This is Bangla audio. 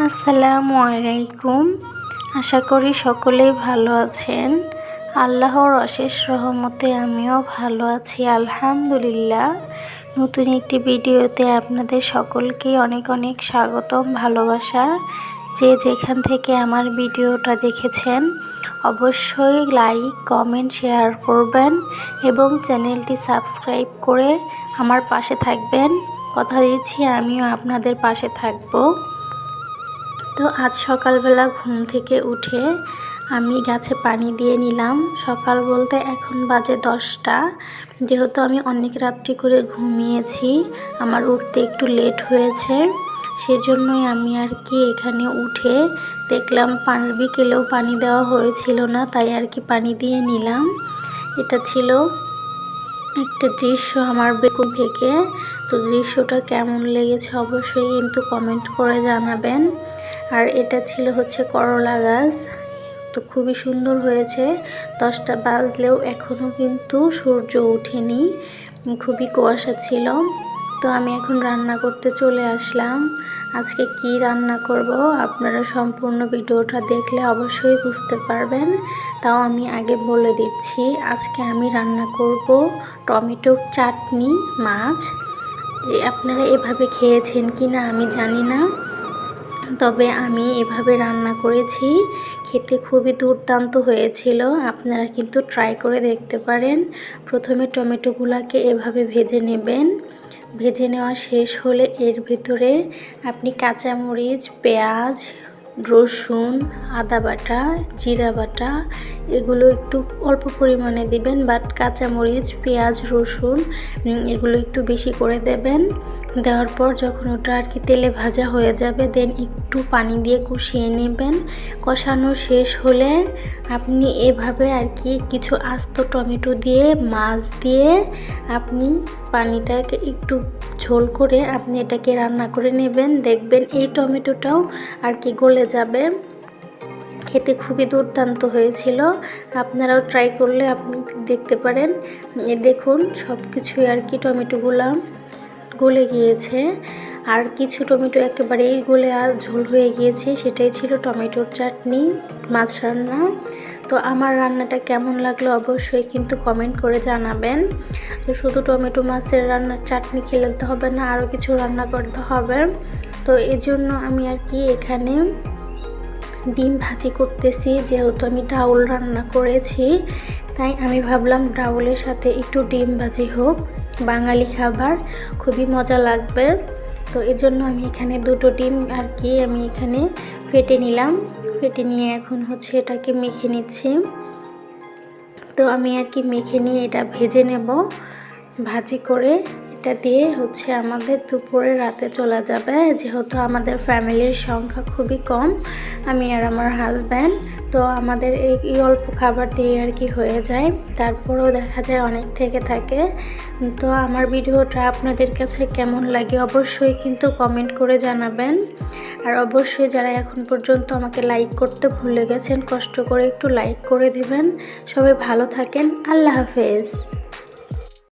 আসসালামু আলাইকুম। আশা করি সকলেই ভালো আছেন। আল্লাহর অশেষ রহমতে আমিও ভালো আছি, আলহামদুলিল্লাহ। নতুন একটি ভিডিওতে আপনাদের সকলকে অনেক অনেক স্বাগতম, ভালোবাসা। যে যেখান থেকে আমার ভিডিওটা দেখেছেন, অবশ্যই লাইক, কমেন্ট, শেয়ার করবেন এবং চ্যানেলটি সাবস্ক্রাইব করে আমার পাশে থাকবেন। কথা দিচ্ছি, আমিও আপনাদের পাশে থাকব। তো আজ সকালবেলা ঘুম থেকে উঠে আমি গাছে পানি দিয়ে নিলাম। সকাল বলতে এখন বাজে দশটা। যেহেতু আমি অনেক রাত্রি করে ঘুমিয়েছি, আমার উঠতে একটু লেট হয়েছে। সেজন্যই আমি আর কি এখানে উঠে দেখলাম পানি বিকেলেও পানি দেওয়া হয়েছিল না, তাই আর কি পানি দিয়ে নিলাম। এটা ছিল একটা দৃশ্য আমার বেকুন থেকে। তো দৃশ্যটা কেমন লেগেছে অবশ্যই কিন্তু কমেন্ট করে জানাবেন। আর এটা ছিল হচ্ছে করলা গাছ। তো খুবই সুন্দর হয়েছে। দশটা বাজলেও এখনও কিন্তু সূর্য ওঠেনি। খুবই কুয়াশা ছিল। তো আমি এখন রান্না করতে চলে আসলাম। আজকে কি রান্না করব আপনারা সম্পূর্ণ ভিডিওটা দেখলে অবশ্যই বুঝতে পারবেন। তাও আমি আগে বলে দিচ্ছি, আজকে আমি রান্না করব টমেটোর চাটনি, মাছ। যে আপনারা এভাবে খেয়েছেন কি না আমি জানি না। তবে আমি এভাবে রান্না করেছি, খেতে খুবই দুর্দান্ত হয়েছিল। আপনারা কিন্তু ট্রাই করে দেখতে পারেন। প্রথমে টমেটোগুলোকে এভাবে ভেজে নেবেন। ভেজে নেওয়া শেষ হলে এর ভিতরে আপনি কাঁচামরিচ, পেঁয়াজ রসুন, আদা বাটা, জিরা বাটা, এগুলো একটু অল্প পরিমাণে দিবেন বাট কাঁচামরিচ, পেঁয়াজ, রসুন এগুলো একটু বেশি করে দেবেন। দেওয়ার পর যখন ওটা আর কি তেলে ভাজা হয়ে যাবে দেন একটু পানি দিয়ে কষিয়ে নেবেন। কষানো শেষ হলে আপনি এভাবে আর কি কিছু আস্ত টমেটো দিয়ে, মাছ দিয়ে আপনি পানিটাকে একটু ঝোল করে আপনি এটাকে রান্না করে নেবেন। দেখবেন এই টমেটোটাও আর কি গলে যাবে। খেতে খুবই দুর্দান্ত হয়েছিল। আপনারাও ট্রাই করলে আপনি দেখতে পারেন। দেখুন সব কিছুই আর কি টমেটোগুলো। গলে গিয়েছে। আর কিছু টমেটো একেবারেই গলে আর ঝোল হয়ে গিয়েছে, সেটাই ছিল টমেটোর চাটনি, মাছ রান্না। তো আমার রান্নাটা কেমন লাগল অবশ্যই কিন্তু কমেন্ট করে জানাবেন। তো শুধু টমেটো মাছের রান্নার চাটনি খেলতে হবে না আরও কিছু রান্না করতে হবে। তো এই জন্য আমি আর কি এখানে ডিম ভাজি করতেছি, যেহেতু আমি ডাউল রান্না করেছি, তাই আমি ভাবলাম ডাউলের সাথে একটু ডিম ভাজি হোক। বাঙালি খাবার, খুবই মজা লাগবে। তো এই জন্য আমি এখানে দুটো ডিম আর কি আমি এখানে ফেটে নিলাম। ফেটে নিয়ে এখন হচ্ছে এটাকে মেখে নিচ্ছি। তো আমি আর কি মেখে নিয়ে এটা ভেজে নেব ভাজি করে। এটা দিয়ে হচ্ছে আমাদের দুপুরে রাতে চলে যাবে। যেহেতু আমাদের ফ্যামিলির সংখ্যা খুবই কম, আমি আর আমার হাজব্যান্ড তো আমাদের এই অল্প খাবার দিয়ে আর কি হয়ে যায়। তারপরেও দেখা যায় অনেক থেকে থাকে। তো আমার ভিডিওটা আপনাদের কাছে কেমন লাগে অবশ্যই কিন্তু কমেন্ট করে জানাবেন। আর অবশ্যই যারা এখন পর্যন্ত আমাকে লাইক করতে ভুলে গেছেন, কষ্ট করে একটু লাইক করে দেবেন। সবাই ভালো থাকেন, আল্লাহ হাফেজ।